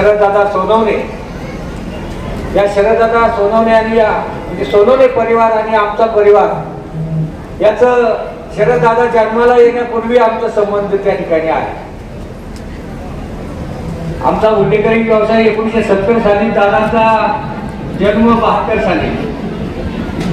शरददादा सोनवणे. या शरददादा सोनवणे आणि या म्हणजे सोनवणे परिवार आणि आमचा परिवार याचं शरददादा जन्माला येण्यापूर्वी आमचा संबंध त्या ठिकाणी आहे. आमचा हुंडेकरी व्यवसाय एकोणीसशे सत्तर साली दादाचा जन्म बहात्तर साली.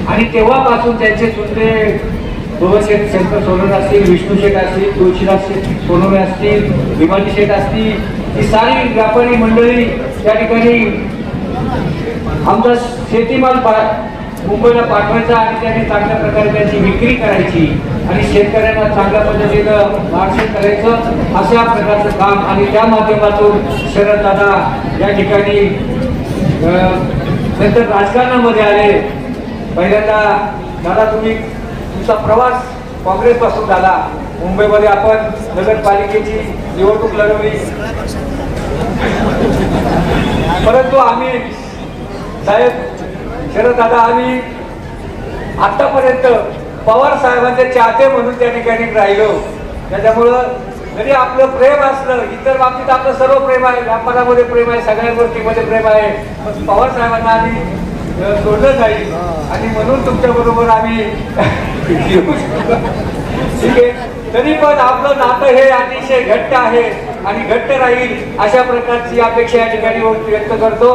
आणि तेव्हापासून त्यांचे चुलते शेठ शंकर सोनवणे असतील विष्णू शेठ असतील तुळशीदास शेठ सोनवणे असतील भीमाजी शेठ असतील ही सारी व्यापारी मंडळी त्या ठिकाणी आमचा शेतीमाल पा मुंबईला पाठवायचा आणि त्याने चांगल्या प्रकारे त्याची विक्री करायची आणि शेतकऱ्यांना चांगल्या पद्धतीनं मार्गदर्शन करायचं अशा प्रकारचं काम आणि त्या माध्यमातून शरददादा या ठिकाणी नंतर राजकारणामध्ये आले. पहिल्यांदा दादा तुम्ही तुमचा प्रवास काँग्रेसपासून झाला. मुंबईमध्ये आपण नगरपालिकेची निवडणूक लढवली. परंतु आम्ही साहेब शरद दादा आम्ही आतापर्यंत पवार साहेबांचे चाहते म्हणून त्या ठिकाणी राहिलो. त्याच्यामुळं जरी आपलं प्रेम असलं इतर बाबतीत आपलं सर्व प्रेम आहे. व्यापारामध्ये प्रेम आहे सगळ्या गोष्टीमध्ये प्रेम आहे. पण पवार साहेबांना आम्ही सोडलं नाही आणि म्हणून तुमच्या बरोबर आम्ही. ठीक आहे? तरी पण आपलं नातं हे अतिशय घट्ट आहे आणि घट्ट राहील अशा प्रकारची अपेक्षा या ठिकाणी व्यक्त करतो.